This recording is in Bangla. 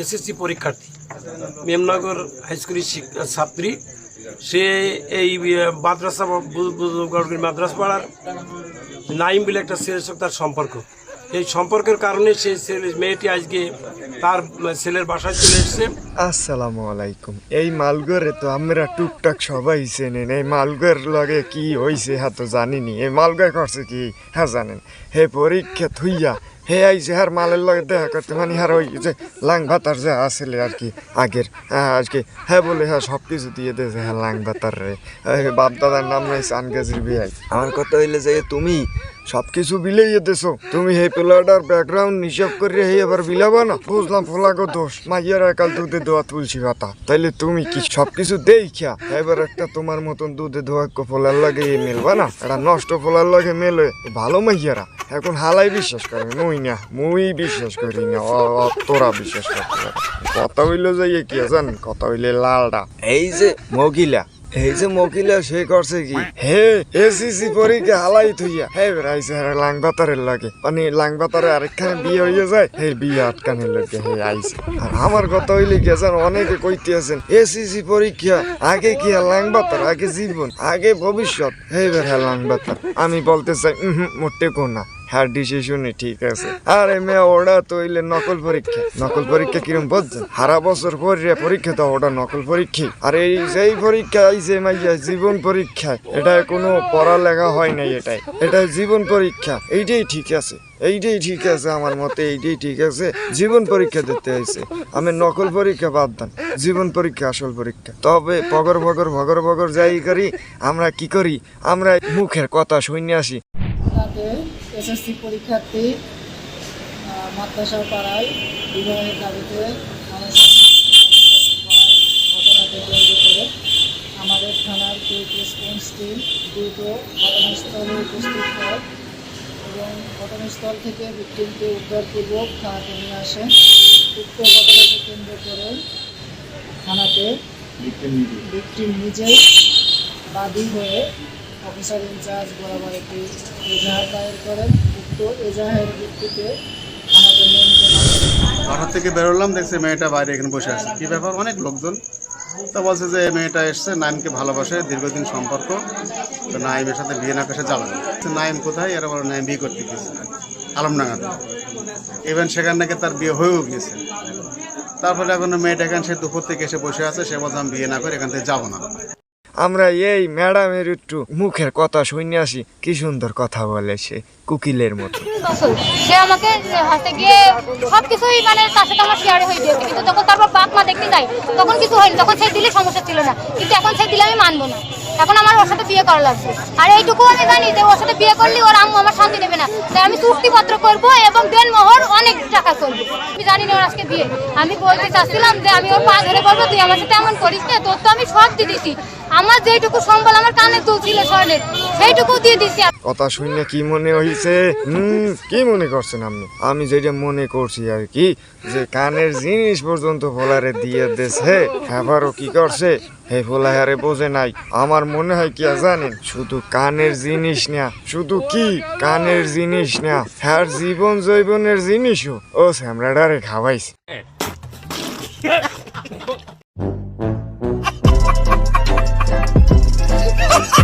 এসএসসি পরীক্ষার্থী। মেমনগর হাই স্কুলের শিক- ছাত্রী। সে এই মাদ্রাসা মাদ্রাস পাড়ার নাইম বলে একটা ছেলের সঙ্গে তার সম্পর্ক। এই সম্পর্কের কারণে সেই ছেলে মেয়েটি আজকে তার ছেলের বাসায় চলে এসেছে। আসসালামু আলাইকুম। এই মালগরে তো আমরা টুকটাক সবাই চেনেন। এই মালগর লগে কি হইছে হ্যাঁ তো জানিনি। এই মালগর করছে কি? হ্যাঁ জানেন। হে পরীক্ষা থুইয়া হে আইছে হার মালের লগে দেখা করতে। মানে হার ওই যে লাং ভাতার যে আসলে আর কি আগের হ্যাঁ আজকে। হ্যাঁ বলে হ্যাঁ সব কিছু দিয়ে দিয়েছে হ্যাঁ লাং ভাতার রে। বাপ দাদার নাম রয়েছে আনগাজির বিয়াই। আমার কথা হইলে যে তুমি সব কিছু দেছো। তুমি হে পোলাটার ব্যাকগ্রাউন্ড হিসাব করে হে এবার বিলাবা না? বুঝলাম ফোলাগো দোষ। মাইয়ার একাল দুধে দোয়া তুলসী কথা তাইলে তুমি কি সব কিছু দেইখা? এবার একটা তোমার মতন দুধে দোয়া ফোলার লাগে এ মেলবা না? এটা নষ্ট ফোলার লাগে মেলে। ভালো মাইয়ারা। এখন হালাই বিশ্বাস করে মুই না। মুই বিশ্বাস করি না তোরা বিশ্বাস করতে কথা হইল যে ইয়ে কি জান কথা হইলে লালটা এই যে, মগিলা। যে সে করছে কি? হে পরীক্ষা হে লাগে। মানে লাংবাতারে যায়, হে লাগে, হে, আইছে। আমার কথা হইলে জান অনেকে কইতে আছেন এসিসি পরীক্ষা, আগে কি আর লাংবাতার, আগে জীবন, আগে ভবিষ্যৎ? হে বেড়া লাংবাতার। আমি বলতে চাই মোটে কোনা হ্যাঁ ডিসিশনই ঠিক আছে। আরে মেয়ে, ওটা তো হইলে নকল পরীক্ষা। নকল পরীক্ষা কিরম বুঝছেন সারা বছর পরে পরীক্ষা, তো ওটা নকল পরীক্ষা। আর এই যেই পরীক্ষা আইছে মাইয়া, জীবন পরীক্ষা এটা কোনো পড়ালেখা হয় নাই এটাই এটা জীবন পরীক্ষা, এইটাই ঠিক আছে। এইটাই ঠিক আছে আমার মতে, এইটাই ঠিক আছে। জীবন পরীক্ষা দিতে হয়েছে। আমি নকল পরীক্ষা বাদ দেন। জীবন পরীক্ষা আসল পরীক্ষা। তবে পগর ভগর ভগর ভগর যাই করি, আমরা কি করি? আমরা মুখের কথা শুনে আসি। এসএসসি পরীক্ষার্থী মাদ্রাসা পাড়ায় বিবাহের দাবিতে ঘটনাকে করে আমাদের থানার কুইক রেসপন্স টিম দ্রুত ঘটনাস্থলে উপস্থিত হয় এবং ঘটনাস্থল থেকে ভিক্টিমকে উদ্ধারপূর্বক থানাতে নিয়ে আসেন। উক্ত ঘটনাকে কেন্দ্র করে থানাতে ভিক্টিম নিজেই বাদী হয়ে অফিসার ইনচার্জ বরাবর একটি এজাহার দায়ের করেন। উক্ত এজাহারের ভিত্তিতে বাসা থেকে বেরোলাম, দেখছি মেয়েটা বাইরে এখানে বসে আছে। কি ব্যাপার? অনেক লোকজন। তা বলছে যে, মেয়েটা এসছে, নাইমকে ভালোবাসে, দীর্ঘদিন সম্পর্ক। তো নাইমের সাথে বিয়ে না পেশে যাবে না। তো নাইম কোথায়? এরা বলে, নাইম বিয়ে করতে গেছে আলমডাঙ্গাতে। ইভেন সেখান থেকে তার বিয়ে হয়েও গেছে তারপরে এখন মেয়েটা এখানে, সে দুপুর থেকে এসে বসে আছে। সে বলছে, আমি বিয়ে না করে এখান থেকে যাব না। আমরা এই ম্যাডামের একটু মুখের কথা শুনে আসি। কি সুন্দর কথা বলে সে, কুকিলের মতো। সে আমাকে হাতে গিয়ে সব কিছুই মানে তার সাথে আমার শেয়ার হয়ে গিয়েছে। কিন্তু যখন তারপর বাপ মা দেখতে যাই তখন কিছু হয়নি। তখন সেই দিলে সমস্যা ছিল না। কিন্তু এখন সেই দিলে আমি মানবো না। এখন আমার ওর সাথে বিয়ে করা লাগবে। আর এইটুকু আমি জানি যে ওর সাথে বিয়ে করলে ওর আম্মু আমার শান্তি দেবে না। তাই আমি চুক্তিপত্র করব এবং দেন মোহর অনেক টাকা করব আমি জানি না ওর আজকে বিয়ে। আমি বলতে চাচ্ছিলাম যে আমি ওর পা ধরে বলব, তুই আমার সাথে এমন করিস না। তোর তো আমি সব দিয়ে দিছি। আমার যেইটুকু সম্বল আমার কানে তুলছিল স্বর্ণের সেইটুকু দিয়ে দিছি কথা শুনে কি মনে হইছে? হুম, কি মনে করছেন আপনি? আমি যেটা মনে করছি আর কি, যে কানের জিনিস পর্যন্ত ফোলারে দিয়ে দেছে। আবারও কি করছে? হে ফোলাহারে বোঝে নাই। আমার মনে হয় কি জানেন? শুধু কানের জিনিস না শুধু কি? কানের জিনিস না হ্যার জীবন জৈবনের জিনিসও। ও স্যামরাডারে খাওয়াইছে।